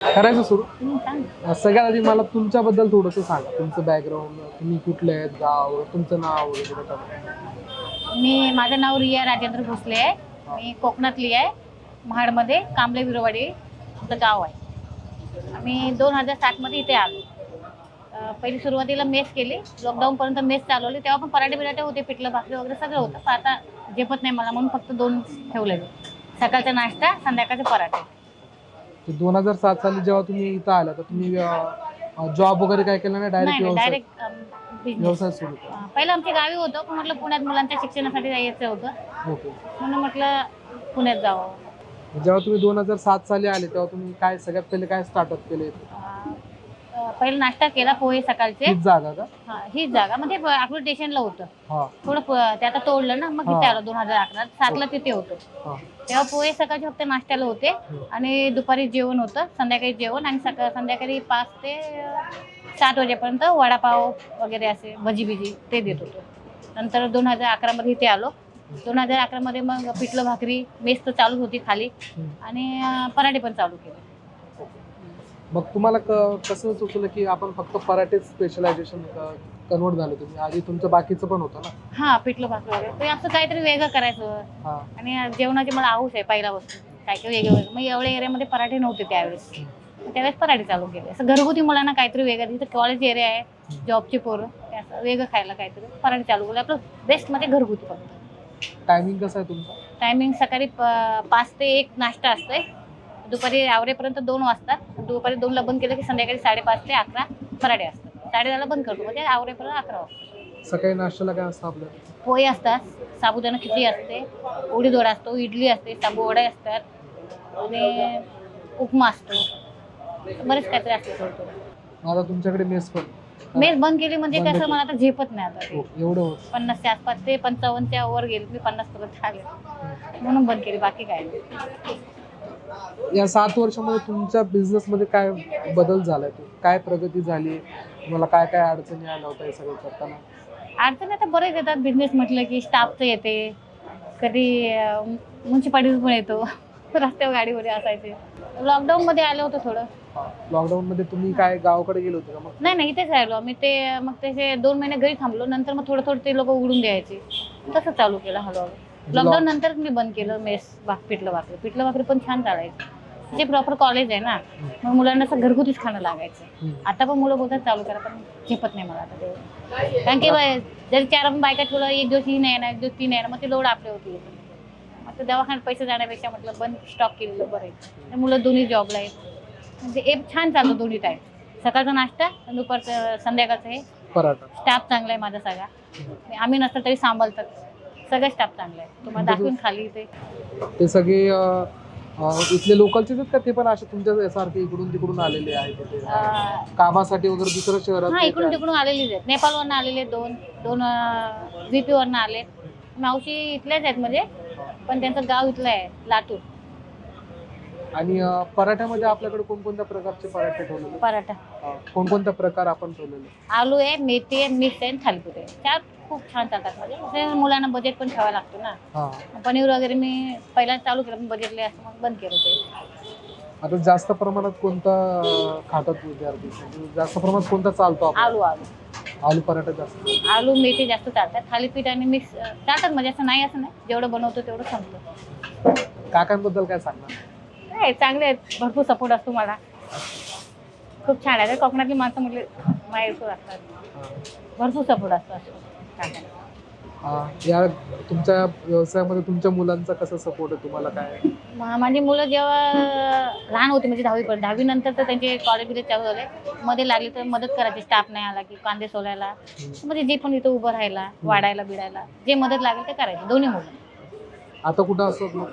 करायचं सुरू. सगळ्यात आधी मला तुमच्याबद्दल थोडंसं सांगा. तुमचं बॅकग्राऊंड तुम्ही कुठले आहेत गाव तुमचं नाव वगैरे काय. मी माझं नाव रिया राजेंद्र भोसले आहे. मी कोकणातली आहे. महाडमध्ये कांबळे विरोवाडी आमचं गाव आहे. आम्ही दोन हजार सातमध्ये इथे आलो. अं, पहिली सुरुवातीला मेस केली. लॉकडाऊनपर्यंत मेस चालवली. तेव्हा पण पराठे बिराठे होते पिठलं भाकरी वगैरे सगळं होतं. पण आता झेपत नाही मला म्हणून फक्त दोन ठेवलेले. सकाळचा नाश्ता संध्याकाळचे पराठे. दोन हजार सात साली जेव्हा तुम्ही इथं आला तर तुम्ही जॉब वगैरे काय केलं नाही? डायरेक्ट नाही व्यवसाय डायरेक्ट बिझनेस व्यवसाय सुरू केला. पहिलं आमच्या गावी होतं पण म्हटलं पुण्यात मुलांच्या शिक्षणासाठी यायचं होतं. ओके. म्हणून म्हटलं पुण्यात जावं. जेव्हा तुम्ही दोन हजार सात साली आले तेव्हा तुम्ही काय सगळ्यात पहिले काय स्टार्टअप केले? अं, पहिला नाश्ता केला पोहे सकाळचे. हीच जागा का? हा, हीच जागा. म्हणजे अकलूज स्टेशनला होतं. हा. थोडं प- ते आता तोडलं ना मग तिथे हा. आलो दोन हजार अकरा. सातला तिथे होतो. हा. तेव्हा पोहे सकाळचे फक्त नाश्त्याला होते आणि दुपारी जेवण होतं संध्याकाळी जेवण आणि सकाळ संध्याकाळी पाच ते अं, सात वाजेपर्यंत वडापाव वगैरे असे भजी बिजी ते देत होतो. नंतर दोन हजार अकरामध्ये इथे आलो. दोन हजार अकरामध्ये मग पिठलं भाकरी मेस तर चालूच होती खाली. हम्म. आणि अं, पराठे पण चालू केले. मग तुम्हाला क- कसं सुचलं की आपण फक्त पराठेच स्पेशलायझेशन कन्वर्ट झालं तुम्ही? आधी तुमचं बाकीचं पण होतं ना? हा पिठलं भाकरी वगैरे. ते असं काहीतरी वेगळं करायचं. हा. आणि जेवणाची मला हाऊस आहे पहिल्यापासून. काय काय वेगळं वेगळं. मग एवढ्या एरियामध्ये पराठे नव्हते त्यावेळेस. मग त्यावेळेस पराठे चालू केले. असं घरगुती मुलांना काहीतरी वेगळं. तिथं कॉलेज एरिया आहे जॉबची पोरं. ते असं वेगळं खायला काहीतरी पराठे चालू केलं. आपलं बेस्टमध्ये घरगुती फक्त. टायमिंग कसं आहे तुमचं? टायमिंग सकाळी प- पाच ते एक नाश्ता असतोय. दुपारी आवरेपर्यंत दोन वाजतात. दुपारी दोनला बंद केलं की संध्याकाळी साडेपाच ते अकरा पराठे असतात साडेदहाला बंद करतो. म्हणजे आवरेपर्यंत अकरा वाजता सकाळी नाश्त्याला काय असतं आपलं? पोहे असतात. साबुदाणा खिचडी असते. उडीद वडा असतो. इडली असते. साबू वडे असतात. आणि उपमा असतो. बरेच काहीतरी असते थोडं थोडं आता तुमच्याकडे मेस पण मेस बंद केली म्हणजे बंद कसं केली. मला आता झेपत नाही आता. हो, ते एवढं होत. पन्नासच्या आसपास ते पंचावन्नच्या वर गेले. मी पन्नास पर्यंत आले म्हणून बंद केली. बाकी काय नाही. या सात वर्षामध्ये तुमच्या बिझनेस मध्ये काय बदल झालाय? तो काय प्रगती झाली? तुम्हाला काय काय अडचणी आल्या होत्या हे सगळं करताना? अडचण आता बरेच येतात बिझनेस म्हटलं की स्टाफचं येते. कधी म्युन्सिपाल्टीचं पण येतो. रस्त्यावर गाडी वगैरे असायचे. लॉकडाऊन मध्ये आलं होतं थोडं. लॉकडाऊन मध्ये तुम्ही काय गावाकडे गेले होते का मग? नाही नाही इथेच राहिलो आम्ही. ते मग तसे दोन महिने घरी थांबलो. नंतर मग थोडं थोडं ते लोक उघडून द्यायचे. तसं चालू केलं हळूहळू लॉकडाऊन नंतर मी बंद केलं मेस भाक पिठलं भाकरी. पिठलं भाकरी पण छान चालायचं. जे प्रॉपर कॉलेज आहे ना मग मुलांना असं घरगुतीच खाणं लागायचं. आता पण मुलं बोलतात चालू करा पण झेपत नाही मला आता ते. कारण की जर चार आपण बायका ठेवलं एक दिवस ही नाही येणार एक दिवस ती नाही येणार मग ते लोड आपले होती. मग ते दवाखान्यात पैसे जाण्यापेक्षा म्हटलं बंद स्टॉप केलेलं बरं आहे. मुलं दोन्ही जॉबला आहेत. म्हणजे एक छान चालतो दोन्ही टाईम सकाळचा नाश्ता आणि दुपारचं संध्याकाळचं हे. पराठा. स्टाफ चांगला आहे माझा सगळा. आम्ही नसतं तरी सांभाळतात. सगळं स्टाफ चांगला आहे. तुम्हाला दाखवून खाली ते ते सगळे अं, अं, इथले लोकलचेच आहेत का? ते पण असे तुमच्या सारखे इकडून तिकडून आलेले आहेत अं, कामासाठी वगैरे दुसऱ्या शहरात हा इकडून? तिकडून आलेलीच आहेत. नेपाळवरनं आलेले दोन दोन व्हीपी वरनं आले मावशी इथल्याच आहेत म्हणजे पण त्यांचं गाव इथलं आहे लातूर. आणि अं, पराठ्यामध्ये आपल्याकडे कोणकोणत्या प्रकारचे पराठे ठेवलेले? पराठा. अं, कोणकोणत्या प्रकार आपण ठेवलेले? आलू आहे मेथी आहे मिक्स आहे आणि थालीपीठ आहे. चार खूप छान चालतात म्हणजे. कसं मुलांना बजेट पण ठेवायला लागतो ना. हा. पनीर वगैरे मी पहिला चालू केलं पण बजेटले असं मग बंद केलं ते. आता जास्त प्रमाणात कोणता अं, खातात विद्यार्थी? म्हणजे जास्त प्रमाणात कोणता चालतो आपण आलू आलू. आलू पराठा जास्त आलू मेथी जास्त चालतात. थालीपीठ आणि मिक्स चालतात म्हणजे असं नाही असं नाही. जेवढं बनवतो तेवढं संपलं काकांबद्दल काय सांगणार? नाही चांगले आहेत. भरपूर सपोर्ट असतो मला. खूप छान आहे. कोकणातली माणसं म्हटले माहेरसूर असतात. हा. भरपूर सपोर्ट असतो असं. या तुमच्या व्यवसायामध्ये तुमच्या मुलांचा कसा सपोर्ट आहे? तुम्हाला काय? मा- माझी मुलं जेव्हा लहान होती म्हणजे दहावीपर्यंत दहावी नंतर तर त्यांचे कॉलेज बिलेज चालू झाले. मध्ये लागले तर मदत करायची स्टाफ नाही आला की कांदे सोलायला. म्हणजे जे पण इथं उभं राहायला वाढायला बिडायला जे मदत लागेल ते करायचे दोन्ही मुलं. आता कुठं असतात मग?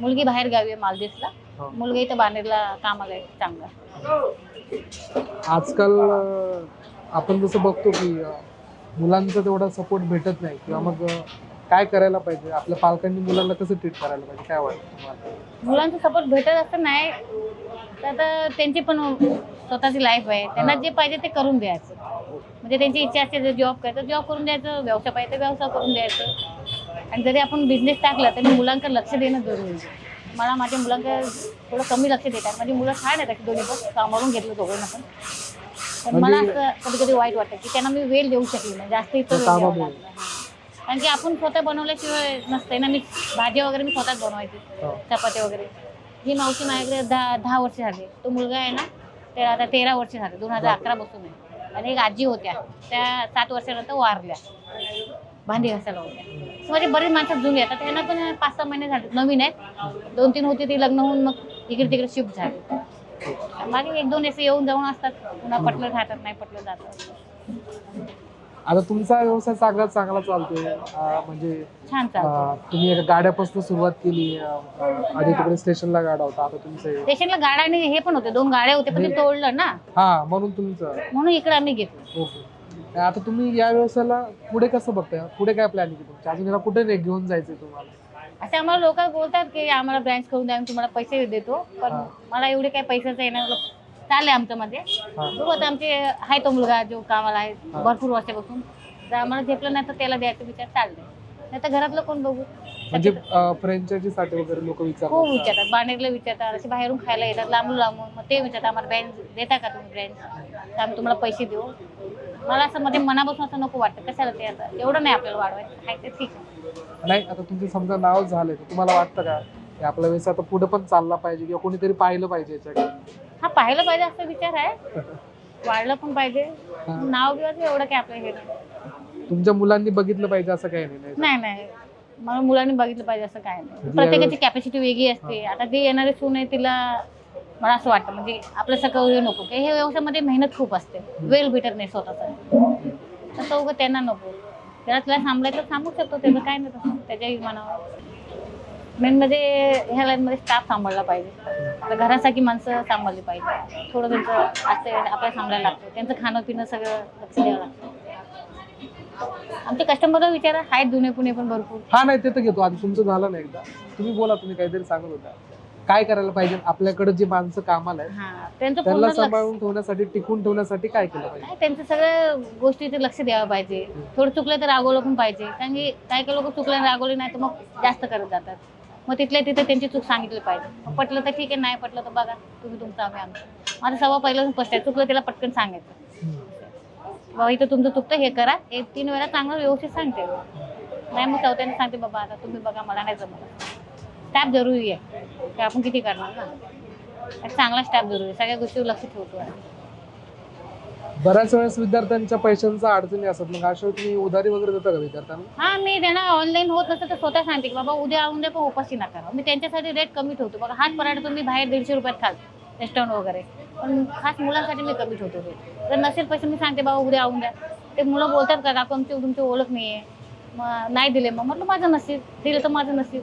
मुलगी बाहेर गावी आहे मालदीवला. मुलगा इथं बानेरला कामाला आहे चांगला. आजकाल अं, आपण जसं बघतो की अं, मुलांचा तेवढा सपोर्ट भेटत नाही. किंवा मग अं, काय करायला पाहिजे? आपल्या पालकांनी मुलांना कसं ट्रीट करायला पाहिजे? काय वाटतं तुम्हाला? मुलांचं सपोर्ट भेटत असं नाही. तर आता त्यांची पण स्वतःची लाईफ आहे. त्यांना जे पाहिजे ते करून द्यायचं. म्हणजे त्यांची इच्छा असते जर जॉब करायचं जॉब करून द्यायचं. व्यवसाय पाहिजे तर व्यवसाय करून द्यायचं. आणि जरी आपण बिझनेस टाकला तरी मुलांकडे लक्ष देणं जरुरी आहे. मला माझ्या मुलांकडे थोडं कमी लक्ष देतात माझी मुलं छान आहेत अशी दोन्ही पण. सांभाळून घेतलं दोघांना पण. पण मला म्हणजे- असं कधी कधी वाईट वाटतं की त्यांना मी वेळ देऊ शकली नाही. जास्त इथं वेळ द्यावा कामामुळे. लागला. कारण की आपण स्वतः बनवल्याशिवाय नसते ना. मी भाजी वगैरे मी स्वतःच बनवायची. हो. चपात्या वगैरे. ही मावशी माझ्याकडे दहा दहा वर्ष झाली. तो मुलगा आहे ना ते आता तेरा वर्ष झाले. दोन हजार अकरा पासून आहे. आणि एक आजी होत्या. त्या सात वर्षानंतर वारल्या. भांडी घासायला होत्या माझे बरेच माणसं जुने आहेत त्यांना पण पाच सहा महिने झाले. नवीन आहेत. दोन तीन होते ती लग्न होऊन मग इकडे तिकडे शिफ्ट झाले. मागे एक दोन असे येऊन जाऊन असतात. पुन्हा पटलं राहतात नाही पटलं जातात आता तुमचा व्यवसाय चांगला चांगला चालतोय. म्हणजे छान चालतं तुम्ही गाड्यापासून सुरुवात केली. आधी तिकडे स्टेशनला गाडा होता. आता तुमचं स्टेशनला गाड्या आणि हे पण होते. दोन गाड्या होते पण ते तोडलं ना. हा म्हणून तुमचं. म्हणून इकडे आम्ही घेतलो. ओके. आता तुम्ही या व्यवसायाला पुढे कसं बघताय? पुढे काय प्लॅनिंग आहे तुमची? अजून याला कुठे घेऊन जायचंय तुम्हाला? असे आम्हाला लोक बोलतात की आम्हाला ब्रँच करून द्या आम्ही तुम्हाला पैसे देतो. पण हा. मला एवढे काही पैशाचं येणार चाललंय आमच्या मध्ये. हा. बघू आता आमचे आहे तो मुलगा जो कामाला आहे हा. भरपूर वर्षापासून. जर आम्हाला झेपलं नाही तर त्याला द्यायचा विचार चाललाय. नाही तर घरातलं कोण बघू? म्हणजे फ्रँचायझीसाठी वगैरे लोक खूप विचारतात विचारतात बाणेरला विचारतात असे बाहेरून खायला येतात लांबून लांबून. मग ते विचारतात आम्हाला ब्रँच देता का तुम्ही ब्रँच आम्ही तुम्हाला पैसे देऊ. मला असं मध्ये मनापासून असं नको वाटतं. कशाला ते आता? एवढं नाही आपल्याला वाढवायचं. आहे ते ठीक आहे. नाही आता तुमचं समजा नाव झालंय तर तुम्हाला वाटतं का की आपला व्यवसाय आता पुढे पण चालला पाहिजे किंवा कोणीतरी पाहिलं पाहिजे याच्याकडे? हा पाहिलं पाहिजे असा विचार आहे. वाढलं पण पाहिजे. नाव बिवाचं एवढं काय आपलं हे नाही. तुमच्या मुलांनी बघितलं पाहिजे असं काही नाही नाही नाही नाही. मला मुलांनी बघितलं पाहिजे असं काय नाही. म्हणजे प्रत्येकाची कॅपॅसिटी वेगळी असते. आता ती येणारी सून आहे तिला मला असं वाटतं म्हणजे आपलं सकाळ नको की हे व्यवसायामध्ये मेहनत खूप असते. वेल भेटत नाही स्वतःचा. तर तो त्यांना नको. त्याला तुला सांभाळायचं सांगू शकतो त्याचं काय नाही तसं. त्याच्याही मनावर मेन म्हणजे ह्या लाईनमध्ये स्टाफ सांभाळला पाहिजे. आता घरासाठी माणसं सांभाळली पाहिजे. थोडं त्यांचं असं आपल्याला सांभाळायला लागतं. त्यांचं खाणं पिणं सगळं लक्ष द्यावं लागतं. आमचे कस्टमर विचारा आहेत जुने पुणे पण भरपूर. हा नाही ते तर घेतो. आधी तुमचं झालं नाही एकदा. तुम्ही बोला तुम्ही काहीतरी सांगत होता. काय करायला पाहिजे? आपल्याकडे जी माणसं कामाला आहेत हा त्यांचं पूर्ण त्यांना लक्ष सांभाळून ठेवण्यासाठी टिकून ठेवण्यासाठी काय केलं पाहिजे? नाही, त्यांचं सगळ्या गोष्टीचे लक्ष द्यावं पाहिजे. थोडं चुकलं तर रागवलं पण पाहिजे. कारण की काही काही लोक चुकले आणि रागवले नाही तर मग जास्त करत जातात. मग तिथल्या तिथे त्यांची चूक सांगितली पाहिजे. मग पटलं तर ठीक आहे नाही पटलं तर बघा तुम्ही तुमचं आम्ही आमचं. माझं सव्वा पहिलं स्पष्ट आहे चुकलं त्याला पटकन सांगायचं. बाबा इथं तुमचं चुकतं हे करा. एक तीन वेळा चांगलं व्यवस्थित सांगते. नाही मग चौथ्याने सांगते बाबा आता तुम्ही बघा मला नाही जमत. स्टाफ जरुरी आहे. की आपण किती करणार ना? एक चांगला स्टाफ जरुरी आहे. सगळ्या गोष्टीवर लक्ष ठेवतो आहे. बऱ्याच वेळेस विद्यार्थ्यांच्या पैशांचा अडचणी असतात. मग अशा वेळी तुम्ही उधारी वगैरे देता का विद्यार्थ्यांना? हा मी त्यांना ऑनलाईन होत नसतं तर स्वतः सांगते की बाबा उद्या उद्या पण उपाशी नका राहू. मी त्यांच्यासाठी रेट कमी ठेवतो. बघा हाच पराठा तुम्ही बाहेर दीडशे रुपयात खाल रेस्टॉरंट वगैरे. पण खास मुलांसाठी मी कमी ठेवतो रेट जर नसेल पैसे मी सांगते बाबा उद्या येऊन द्या. ते मुलं बोलतात का काकू आमची तुमची ओळख नाही आहे मग नाही दिले. मग म्हटलं माझं नसीब दिलं तर माझं नसीब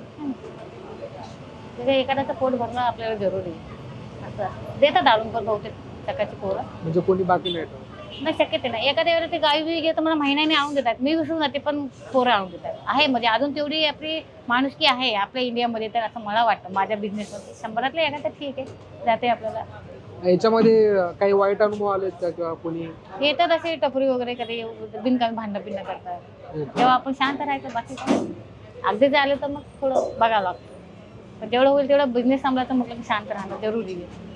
हं. काय एखाद्याचं पोट भरणं आपल्याला जरुरी आहे. असं. देतात आणून पण बहुतेक सकाळची पोरं. म्हणजे कोणी बाकी नाही ठेवत. नाही शक्य ते नाही. एखाद्या वेळेला ते गावी बिवी गेलं तर मला महिन्याने आणून देतात. मी विसरून जाते पण पोरं आणून देतात. आहे म्हणजे अजून तेवढी आपली माणुसकी आहे आपल्या इंडियामध्ये तर असं मला वाटतं. माझ्या बिझनेसमध्ये. शंभरातले एखादा ठीक आहे. जाते आपल्याला. याच्यामध्ये अं, काही वाईट अनुभव आलेत का किंवा कोणी? येतात असे टपरी वगैरे कधी बिनकामी भांडणं पिणं करतात. तेव्हा आपण शांत राहायचं बाकी काय. अगदी झालं तर मग थोडं बघावं लागतं. पण जेवढं होईल तेवढं बिझनेस सांभाळायचं म्हटलं की शांत राहणं जरुरी आहे.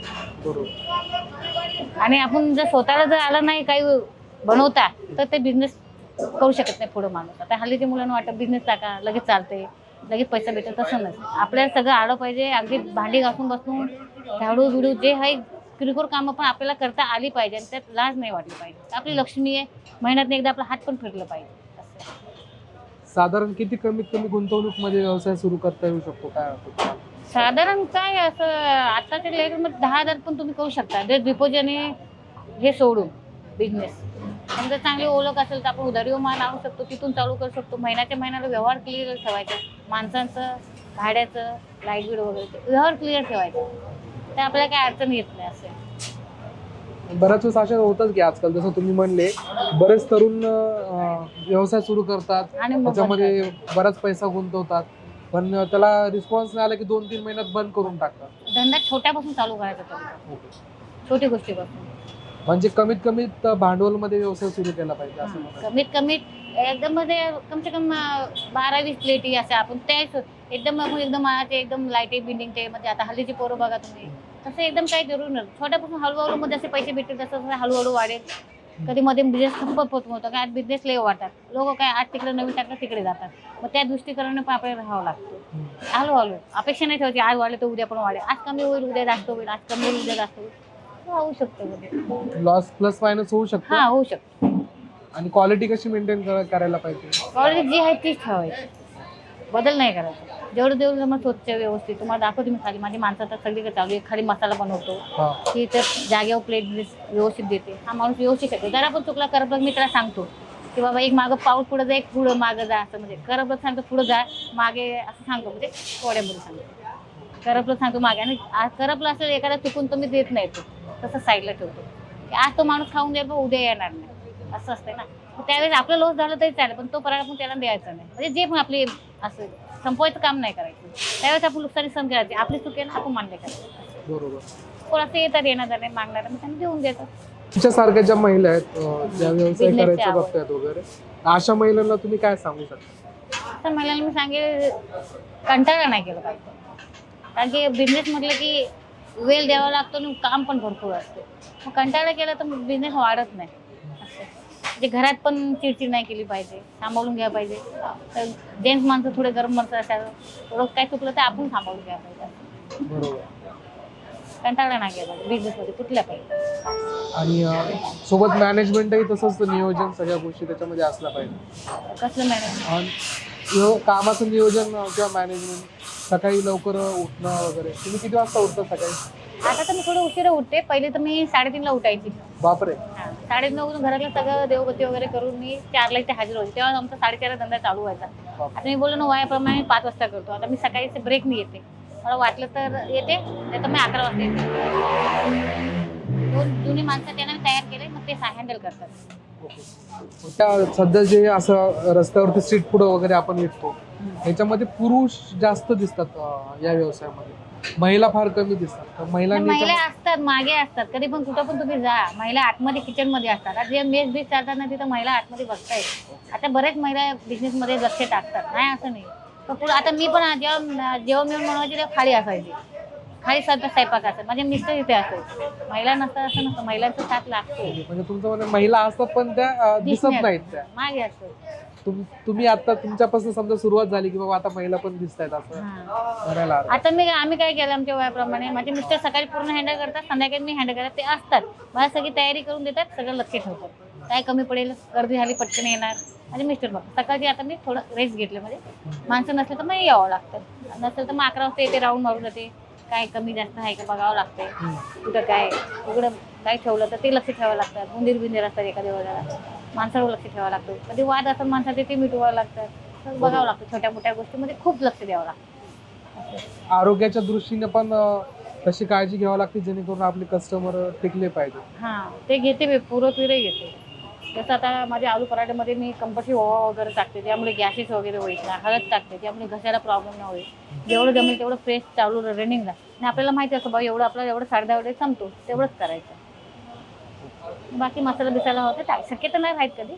बरोबर. आणि आपण जर स्वतःला जर आलं नाही काही बनवता तर ते बिझनेस करू शकत नाही पुढं माणूस. आता हल्लीच्या मुलांना वाटतं बिझनेस टाका लगेच चालते लगेच पैसा भेटत तसं नसतं आपल्याला सगळं आलं पाहिजे अगदी भांडी घासून बसून झाडू बिडू जे आहे किरकोळ कामं पण आपल्याला करता आली पाहिजे आणि त्यात लाज नाही वाटली पाहिजे. आपली लक्ष्मी आहे महिन्यात एकदा आपला हात पण फिरलं पाहिजे. साधारण किती कमीत कमी गुंतवणूकमध्ये व्यवसाय सुरू करता येऊ शकतो? काय वाटतं तुम्हाला? साधारण काय असं आताच्या लेवलमध्ये दहा हजार पण तुम्ही करू शकता. जे डिपोजने हे सोडून बिझनेस समजा चांगली ओळख असेल तर आपण उधारी मान आणू शकतो तिथून चालू करू शकतो. महिन्याच्या महिन्याला व्यवहार क्लिअर ठेवायचा. माणसांचं भाड्याचं लाइट बिल वगैरे ते व्यवहार क्लिअर ठेवायचा. तर आपल्याला काय अडचण येत नाही असेल बऱ्याच वेळेस अशा होतात की आजकाल जसं तुम्ही म्हणले बरेच तरुण अं, व्यवसाय सुरू करतात. आणि मग त्याच्यामध्ये बराच पैसा गुंतवतात. पण त्याला रिस्पॉन्स नाही आला की दोन तीन महिन्यात बंद करून टाकतात. धंदा छोट्यापासून चालू करायचा तरी छोटी गोष्टीपासून. म्हणजे कमीत कमीत भांडवलमध्ये व्यवसाय सुरू केला पाहिजे असं कमीत कमी एकदम मध्ये कम से कम अं, बारा वीस प्लेटी असे आपण त्या एकदम आपण एकदम मायाचे एकदम लाईटे बिल्डिंगचे म्हणजे आता हल्लीची पोरं बघा तुम्ही. तसं एकदम काही जरूर नाही छोट्यापासून हळूहळू मध्ये जसे पैसे भेटतील तसं तसं हळूहळू वाढेल. कधी मध्ये बिझनेस खूप होत होतं काय बिझनेस लय वाटतात लोक काय आज तिकडे नवीन टाकलं तिकडे जातात. मग त्या दृष्टीकरणाने पण आपल्याला राहावं लागतं. हळूहळू. अपेक्षा नाही ठेवायची आज वाढले तर उद्या पण वाढेल. आज कमी होईल उद्या जास्त होईल आज कमी होईल उद्या जास्त होईल. होऊ शकतं लॉस प्लस मायनस होऊ शकतो? हा होऊ शकतं. आणि क्वालिटी कशी मेंटेन करायला पाहिजे? क्वालिटी जी आहे तीच ठेवायची. बदल नाही करायचा. जेवढं जेवढं मग स्वच्छ व्यवस्थित. तुम्हाला दाखवते मी खाली. माझी माणसं आता सगळीकडे चालू आहे. खाली मसाला बनवतो. की तर जागेवर प्लेट व्यवस्थित देते. हा माणूस व्यवस्थित करतो. जरा पण चुकला करपलक मी त्याला सांगतो. की बाबा एक मागं पाऊल पुढे जा एक पुढं मागं जा असं म्हणजे. करपलक सांगतो पुढं जा मागे असं सांगतो. म्हणजे थोड्यामध्ये सांगतो. करपलक सांगतो मागे. आणि आज करपलं असेल एखादा चुकून तर मी देत नाही तो. तसं साईडला ठेवतो. की आज तो माणूस खाऊन जाईल पण उद्या येणार नाही. असं असतं ना. त्यावेळेस आपलं लॉस झालं तरी चालेल पण तो पराठा पण त्याला द्यायचा नाही. म्हणजे जे पण आपली असं संपवायचं काम नाही करायचं. त्यावेळेस आपण नुकसानी सहन करायची आपली चुकी ना आपण मान्य करायचं बरोबर. कोणाचं येतात येणार नाही मागणार मग त्यांना देऊन देतात. तुमच्यासारख्या ज्या महिला आहेत ज्या व्यवसाय Business ची करायचं आवड. बघतायत वगैरे अशा महिलांना तुम्ही काय सांगू शकता? तर महिलांना मी सांगेल कंटाळा नाही केलं पाहिजे. कारण की बिझनेस म्हटलं की वेळ द्यावा लागतो आणि काम पण भरपूर असते. मग कंटाळा केला तर बिझनेस वाढत नाही. म्हणजे घरात पण चिडचिड नाही केली पाहिजे. सांभाळून घ्या पाहिजे. तर जेंट्स माणसं थोडे गरम माणसं असावं थोडं काय चुकलं तर आपण सांभाळून घ्या पाहिजे. बरोबर. कंटाळा नाही पाहिजे बिझनेसमध्ये कुठल्या पाहिजे आणि अं, सोबत मॅनेजमेंटही तसंच नियोजन सगळ्या गोष्टी त्याच्यामध्ये असला पाहिजे. कसलं मॅनेज आणि यो- कामाचं नियोजन अं, किंवा मॅनेजमेंट सकाळी लवकर उठणं वगैरे. तुम्ही किती वाजता उठता सकाळी? आता तर मी थोडं उशिरा उठते. पहिले तर मी साडेतीनला उठायची. बापरे. साडेनऊ घरातलं सगळं देवगती वगैरे करून मी चारला इथे हजर होते. तेव्हा आमचा साडेचार धंदा चालू व्हायचा. आता मी बोललो ना वयाप्रमाणे मी पाच वाजता करतो. आता मी सकाळी ब्रेक नाही येते. मला वाटलं तर येते नाही तर मी अकरा वाजता येते. दोन जुनी माणसं त्यांना मी तयार केले मग ते हँडल करतात. त्या सध्या जे असं रस्त्यावरती स्ट्रीट फूड वगैरे आपण विकतो याच्यामध्ये पुरुष जास्त दिसतात अं, या व्यवसायामध्ये. महिला फार कमी दिसतात. तर महिलांनी महिला याच्यामध्ये- असतात मागे असतात. कधी पण कुठं पण तुम्ही जा महिला आतमध्ये किचनमध्ये असतात. आता जे मेस बीस चालतात ना तिथं महिला आतमध्ये बघताय आता बरेच महिला बिझनेस मध्ये लक्ष टाकतात. नाही असं नाही. पण पुढे आता मी पण जेव्हा जेव्हा मी बनवायची तेव्हा खाली असायची. खाली स्वयंपाक स्वयंपाक असायचा माझे मिस्टर इथे असायचे महिला नसतात असं नसतं. महिलांचा साथ लागतो. म्हणजे तुमचं म्हणजे महिला असतात पण त्या अं, दिसत. नाहीत. त्या. मागे असतो तुम- तुम्ही आता तुमच्यापासून समजा सुरुवात झाली की बाबा आता महिला पण दिसत आहेत असं हा. म्हणायला हरकत आता मी आम्ही काय केलं आमच्या वयाप्रमाणे माझे मिस्टर सकाळी पूर्ण हँडल करतात संध्याकाळी मी हँडल करतात. ते असतात. मला सगळी तयारी करून देतात सगळं लक्ष ठेवतात. काय कमी पडेल गर्दी झाली पटकन येणार. माझे मिस्टर बघ सकाळची आता मी थोडं रेस्ट घेतलं. म्हणजे माणसं नसलं तर मग यावं लागतं. नसेल तर मग अकरा वाजता येते राऊंड मारून जाते. काय कमी जास्त आहे का बघावं लागते कुठं काय उघडं काय ठेवलं तर ते लक्ष ठेवावं लागतात उंदीर बिंदीर असतात एखाद्या वेळेला. माणसावर लक्ष ठेवावं लागतं. कधी वाद असतात माणसाचे ते मिटवावं लागतात सगळं बघावं लागतं. छोट्या मोठ्या गोष्टीमध्ये खूप लक्ष द्यावं लागतं. आरोग्याच्या दृष्टीने पण तशी काळजी घ्यावी लागते जेणेकरून आपले कस्टमर टिकले पाहिजे. हा ते घेते मी. पूर्वपिरे घेते. जसं आता माझ्या आलू पराठ्यामध्ये मी कंपल्सरी ओवा वगैरे टाकते त्यामुळे गॅसेस वगैरे होईल ना हळद टाकते त्यामुळे घशाला प्रॉब्लेम नाही होईल जेवढं जमेल तेवढं फ्रेश चालू रनिंगला आणि आपल्याला माहिती असतं बाबा एवढं आपल्याला एवढं साडे दहा वेळेस संपतो तेवढंच करायचं. बाकी मसाला बिसाला होतं टाक शक्यतो नाही माहीत कधी.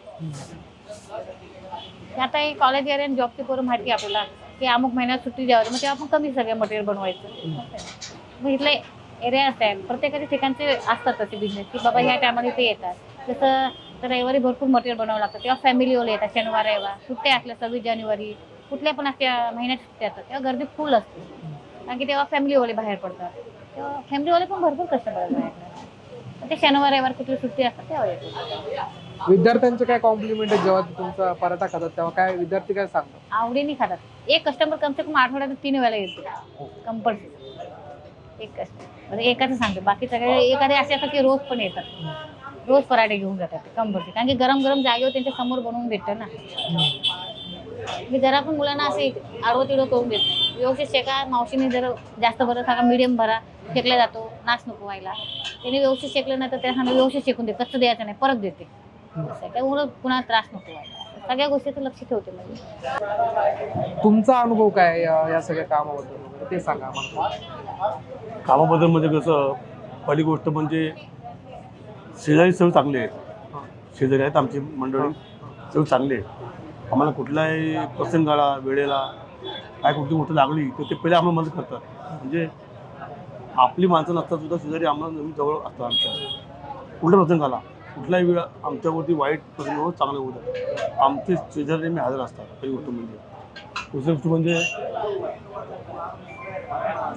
ते आता हे कॉलेज एरिया आणि जॉबची पोरं माहिती आपल्याला की अमुक महिन्यात सुट्टी द्यावी मग तेव्हा आपण कमी सगळं मटेरियल बनवायचं. मग इथले एरिया असतात प्रत्येकाच्या ठिकाणचे असतात तसे बिझनेस की बाबा ह्या टायमाला इथे येतात. जसं तर रविवारी भरपूर मटेरियल बनवावं लागतं. तेव्हा फॅमिलीवाले येतात शनिवार रविवार. सुट्ट्या असल्या सव्वीस जानेवारी. कुठल्या पण असल्या महिन्यात सुट्ट्या असतात. तेव्हा गर्दी फुल असते. कारण की तेव्हा फॅमिलीवाले बाहेर पडतात. तेव्हा फॅमिलीवाले पण भरपूर कस्टमर बाहेर ते शनिवार रविवार कुठली सुट्टी असतात तेव्हा येतात. विद्यार्थ्यांचे काय कॉम्प्लिमेंट आहे जेव्हा तुमचा पराठा खातात तेव्हा काय विद्यार्थी काय सांगतात? आवडीने खातात. एक कस्टमर कमसे कम आठवड्यात तीन वेळा येतो. कंपल्सरी एक कस्टमर म्हणजे एकाचं सांगतो बाकी सगळे एखादे असे असतात की रोज पण येतात. रोज पराठे घेऊन जातात कंपल्सरी कारण की गरम गरम जागेवर त्यांच्यासमोर बनवून भेटतं ना. मी जरा पण मुलांना असे आडवं तिडवं करून देत नाही. व्यवस्थित शेका मावशीने जर जास्त बरं सांगा मिडियम भरा शेकला जातो नाच नको व्हायला. त्याने व्यवस्थित शेकलं नाही तर त्या सांगा व्यवस्थित शेकून दे कसं द्यायचं नाही परत देते. असं. त्यामुळं कुणाला त्रास नको व्हायला. सगळ्या गोष्टीचं लक्ष ठेवते म्हणजे तुमचा अनुभव काय या या सगळ्या कामाबद्दल ते सांगा आम्हाला. कामाबद्दल म्हणजे कसं पहिली गोष्ट म्हणजे शेजारी सर्व चांगले आहेत शेजारी आहेत आमची मंडळी. सर्व चांगले आहेत आम्हाला कुठल्याही प्रसंगाला वेळेला काय कोणती गोष्ट लागली तर ते पहिले आम्हाला मदत करतात. म्हणजे आपली माणसं नसतात सुद्धा शेजारी आम्हाला नेहमी जवळ असतात आमच्या. कुठला प्रसंग आला कुठलाही वेळ आमच्यावरती वाईट प्रसंग होत चांगले होत आहे आमचे शेजारी नेहमी हजर असतात पहिली गोष्ट म्हणजे. दुसरी गोष्ट म्हणजे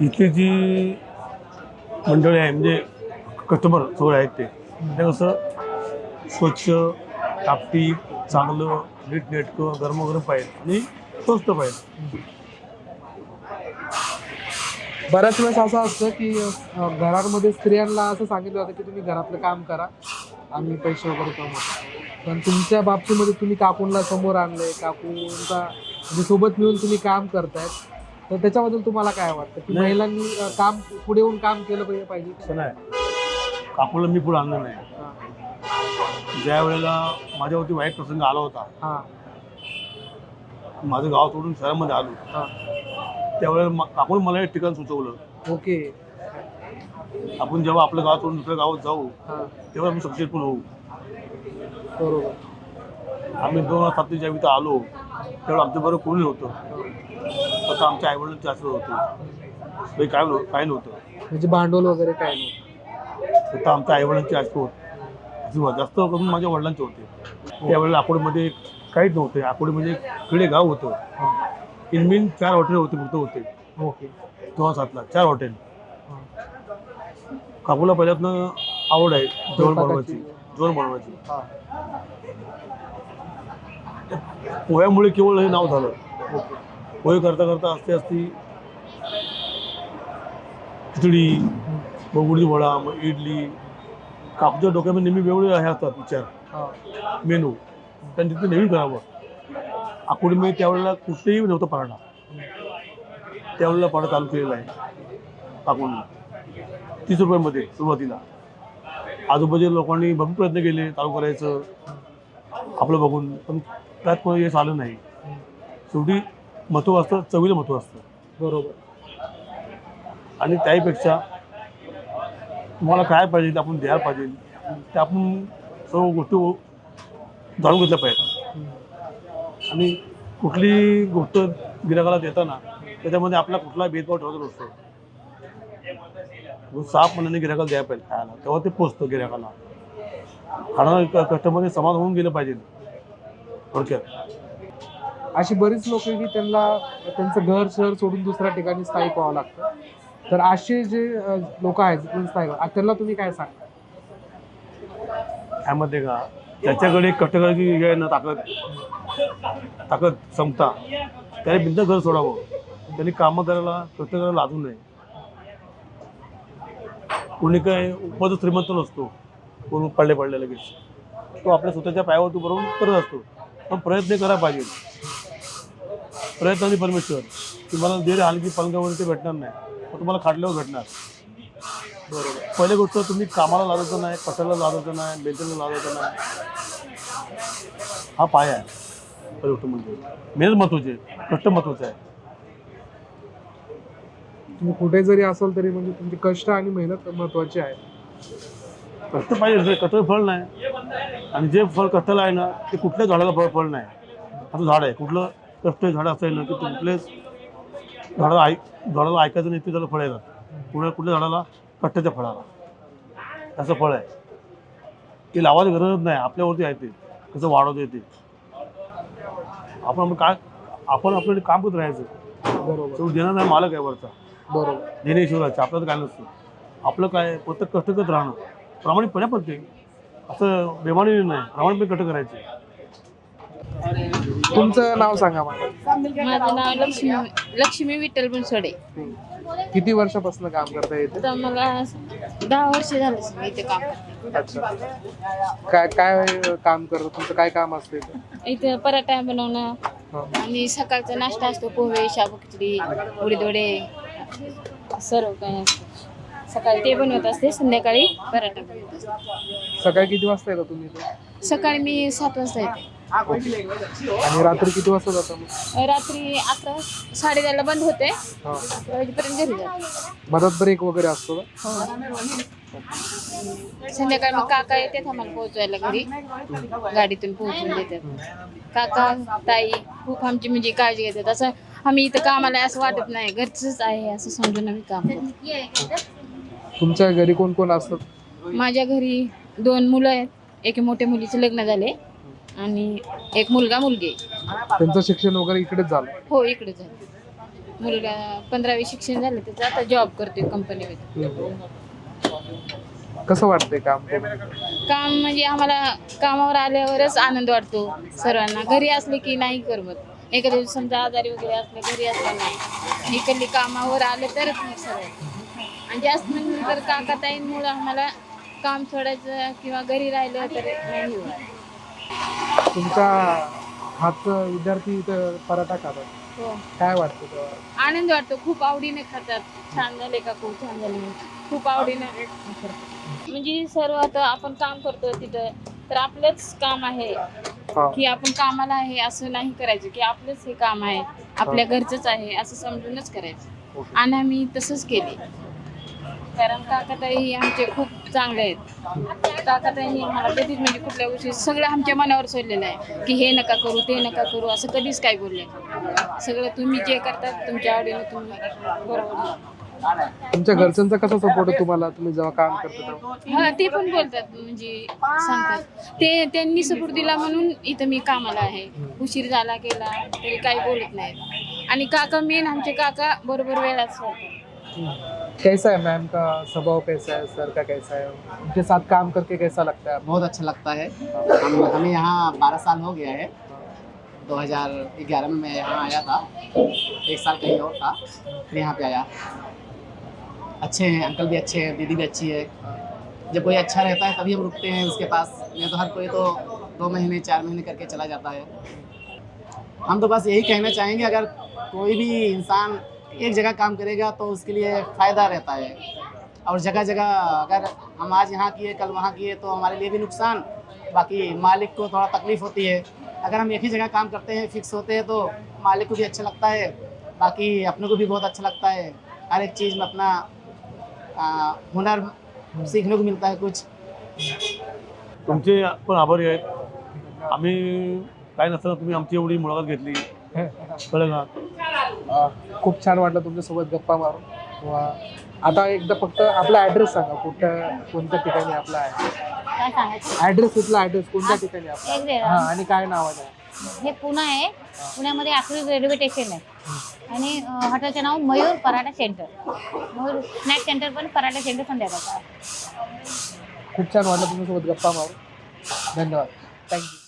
इथली जी मंडळी आहे म्हणजे कस्टमर सगळे आहेत ते. ते कसं स्वच्छ टापटीप चांगलं नीटनेटकं गरम पाहिजे. आणि स्वस्त पाहिजे. बऱ्याच वेळेस असं असतं की घरांमध्ये स्त्रियांना असं सांगितलं जातं की तुम्ही घरातलं काम करा आम्ही पैसे वगैरे कमवतो. पण तुमच्या बाबतीमध्ये तुम्ही काकूंना समोर आणलंय काकूंचा म्हणजे सोबत मिळून तुम्ही काम करतायत तर त्याच्याबद्दल तुम्हाला काय वाटतं? की. महिलांनी काम पुढे येऊन काम केलं पाहिजे पाहिजे? नाही. काकूला मी पुढे आणलं नाही. ज्या वेळेला माझ्यावरती वाईट प्रसंग आला होता माझं गाव सोडून शहरामध्ये आलो. त्यावेळेला काकून मला एक ठिकाण सुचवलं. ओके. आपण जेव्हा आपलं गाव सोडून दुसऱ्या गावात जाऊ तेव्हा आम्ही सक्सेसफुल होऊ. बरोबर. आम्ही दोन हजार सातच्या ज्यावेळी इथं आलो त्यावेळेला आमच्याबरोबर कोणी नव्हतं. फक्त आमच्या आईवडिलांची आसरत होती. काय नव्हतं काय नव्हतं. म्हणजे भांडवल वगैरे काय नव्हतं. फक्त आमच्या आईवडिलांची होती. अशी जास्त करून माझ्या वडिलांचे होते. त्यावेळेला अकोडमध्ये काहीच नव्हते. अकोडी म्हणजे खेडे गाव होतं इनमीन चार हॉटेल होते फक्त होते. ओके. दोन सातला चार हॉटेल. काकूला पहिल्यातनं आवड आहे जेवण बनवायची जेवण बनवायची. पोह्यामुळे केवळ हे नाव झालं. पोहे करता करता असते असती खिचडी मग उडीद वडा मग इडली. काकूच्या डोक्यामध्ये नेहमी वेगवेगळे हे असतात विचार. हां. मेनू. त्यांनी तिथे नेहमी करावं. आकुडीमध्ये त्यावेळेला कुठेही नव्हतं पराठा त्यावेळेला पराठा चालू केलेला आहे. काकूंनी. तीस रुपयामध्ये सुरुवातीला. आजूबाजूच्या लोकांनी भरपूर प्रयत्न केले चालू करायचं. आपलं बघून. पण त्यात कोणी यश आलं नाही. शेवटी महत्त्व असतं चवीला महत्त्व असतं. बरोबर. आणि त्याहीपेक्षा तुम्हाला काय पाहिजे ते आपण द्यायला पाहिजे. ते आपण सर्व गोष्टी जाणून घेतल्या पाहिजे. आणि कुठली गोष्ट गिराकाला देताना त्याच्यामध्ये आपला कुठला भेदभाव ठेवायचा नसतो. साफ मनाने गिराकाला द्यायला पाहिजे खायला. तेव्हा ते पोचतं गिराकाला. खाणारा कस्टमरने समाज होऊन गेलं पाहिजे. थोडक्यात. अशी बरीच लोक की त्यांना त्यांचं घर शहर सोडून दुसऱ्या ठिकाणी स्थायिक व्हावं लागतं. तर असे जे लोक आहेत त्यांना तुम्ही काय सांगता त्यामध्ये का? त्याच्याकडे कष्टकऱ्याची आहे ना ताकद. ताकद क्षमता. त्याने बिंद घर सोडावं. त्यांनी कामं करायला कष्ट करायला लाजू नये. कोणी काय उपज श्रीमंत नसतो. कोण पडले पडले लगेच. तो आपल्या स्वतःच्या पायावर तो बरोबर करत असतो. पण प्रयत्न करायला पाहिजे. प्रयत्न आणि परमेश्वर तुम्हाला देर हलकी पलंगावर ते भेटणार नाही. तुम्हाला खाटल्यावर भेटणार. बरोबर. पहिली गोष्ट तुम्ही कामाला लाजायचं नाही कशाला लाजायचं नाही मेंटेनला लाजायचं नाही. हा पाय आहे. पहिली गोष्ट म्हणजे. मेहनत महत्वाची आहे. कष्ट महत्वाचं आहे. तुम्ही कुठे जरी असाल तरी म्हणजे तुमचे कष्ट आणि मेहनत महत्वाची आहे. कष्ट पाहिजे कष्ट फळ नाही. आणि जे फळ कष्टाला आहे ना ते कुठल्याच झाडाला फळ फळ नाही. आता झाड आहे. कुठलं कष्ट झाड असेल ना की कुठलेच झाडाला ऐक झाडाला ऐकायचं नाही ते त्याला फळ येतात कुठल्या कुठल्या झाडाला कष्टाच्या फळाला. असं फळ आहे. ते लावायची गरजच नाही आपल्यावरती आहे ते. कसं वाढवता येते आपण काय आपण आपल्याकडे काम करत राहायचं. बरोबर. देणार नाही मालक आहे वरचा. बरोबर. देणे ईश्वराचे आपलं तर काय नसतं. आपलं काय प्रत्येक कष्ट करत राहणं. प्रामाणिकपणे पण ते असं बेमानी नाही. प्रामाणिकपणे कष्ट करायचे. तुमचं नाव सांगा मला. माझं नाव लक्ष्मी लक्ष्मी विठ्ठल बनसोडे. किती वर्षापासून काम करता येते? तर मला दहा वर्ष झाले मी इथे काम करते. अच्छा. काय काय काम करता? तुमचं काय काम असतं इथे? इथे पराठा बनवणं हा. आणि सकाळचा नाश्ता असतो पोहे शाबू खिचडी उडीदोडे सर्व काय असतं. सकाळी ते बनवत असते संध्याकाळी पराठा बनवत असते. सकाळी किती वाजता येता तुम्ही इथे? सकाळी मी सात वाजता येते. आणि रात्री किती वाजता जाता रात्री अकरा साडे दहाला बंद होते. हा. अकरा वाजेपर्यंत घरी जाते. मधात ब्रेक वगैरे असतो का? हो. संध्याकाळी मग काका येतात आम्हाला पोहोचवायला घरी. गाडीतून पोहोचून देतात. काका ताई खूप आमची म्हणजे काळजी घेतात. असं आम्ही इथं कामाला असं वाटत नाही. घरचंच आहे असं समजून आम्ही काम करतो. तुमच्या घरी कोण कोण असतात? माझ्या घरी दोन मुलं आहेत. एक मोठ्या मुलीचे लग्न झाले आणि एक मुलगा मुलगी. आहे. त्यांचं शिक्षण वगैरे इकडेच झालं? हो इकडे झाले. मुलगा पंधरावी शिक्षण झालं त्याचं आता जॉब करतोय कंपनीमध्ये कसं वाटतंय काम करून? काम म्हणजे आम्हाला कामावर आल्यावरच आनंद वाटतो सर्वांना. घरी असले की नाही करमत. एखाद्या दिवशी समजा आजारी वगैरे असले घरी असलं नाही. इकडली कामावर आले तरच मग सगळं. आणि जास्त म्हणजे तर काकाताईंमुळं आम्हाला काम सोडायचं किंवा घरी राहिलं तर नाही होत तुमचा हातचं विद्यार्थी इथं पराठा खातात. हो. काय वाटतं तेव्हा? आनंद वाटतो. खूप आवडीने खातात. छान झाले का? खूप छान झाले. खूप आवडीने म्हणजे सर्व आता आपण काम करतो तिथं. तर आपलंच काम आहे हा. की आपण कामाला आहे असं नाही करायचं. की आपलंच हे काम आहे. आपल्या घरचंच आहे असं समजूनच करायचं. ओके. आणि आम्ही तसंच केले. कारण काकाताई आमचे खूप चांगले आहेत. काकाताईंनी मला कधीच म्हणजे कुठल्या गोष्टी सगळं आमच्या मनावर सोडलेलं आहे की हे नका करू ते नका करू असं कधीच काय बोलले. सगळं तुम्ही जे करतात तुमच्या आवडीने तुम्ही बरोबर तुमच्या घरच्यांचा कसा सपोर्ट आहे तुम्हाला? तुम्ही जेव्हा काम करता हा ते पण बोलतात म्हणजे सांगतात. ते त्यांनी सपोर्ट दिला म्हणून इथं मी कामाला आहे. उशीर झाला केला तरी काही बोलत नाहीत. आणि काका मेन आमचे काका बरोबर वेळाच. कैसा है मैम का स्वभाव कैसा है? सर का कैसा है? उनके साथ काम करके कैसा लगता है? बहुत अच्छा लगता है। हम, हमें यहाँ बारह साल हो गया है। 2011 में मैं यहाँ आया था। एक साल कहीं और था। फिर यहाँ पे आया। अच्छे हैं, अंकल भी अच्छे हैं, दीदी भी अच्छी है। जब कोई अच्छा रहता है, तभी हम रुकते हैं उसके पास। नहीं तो हर कोई तो दो महीने, चार महीने करके चला जाता है। हम तो बस यही कहना चाहेंगे, अगर कोई भी इंसान एक जगह काम करेगा तो उसके लिए फ़ायदा रहता है। और जगह जगह अगर हम आज यहाँ किए, कल वहाँ किए तो हमारे लिए भी नुकसान। बाकी मालिक को थोड़ा तकलीफ़ होती है। अगर हम एक ही जगह काम करते हैं, फिक्स होते हैं तो मालिक को भी अच्छा लगता है। बाकी अपने को भी बहुत अच्छा लगता है। हर एक चीज़ में अपना हुनर सीखने को मिलता है कुछ। तुमचे पण आभारी आहेत. आम्ही काय नसताना तुम्ही आमची एवढी मुलाखत घेतली. का खूप छान वाटलं तुमच्यासोबत गप्पा मारून. वा- आता एकदा फक्त आपला ऍड्रेस सांगा कुठं कोणत्या ठिकाणी आपला आहे? काय सांगायचं? ऍड्रेस इथला ऍड्रेस कोणत्या ठिकाणी आपला एक हा आणि काय नावाचं आहे? हे पुणे आहे. पुण्यामध्ये आखरी रेल्वे स्टेशन आहे. आणि अं, हॉटेलचं नाव Mayur paratha centre Mayur snack centre पण पराठा सेंटर संध्याकाळचं आहे. खूप छान वाटलं तुमच्यासोबत गप्पा मारून. धन्यवाद. थँक्यू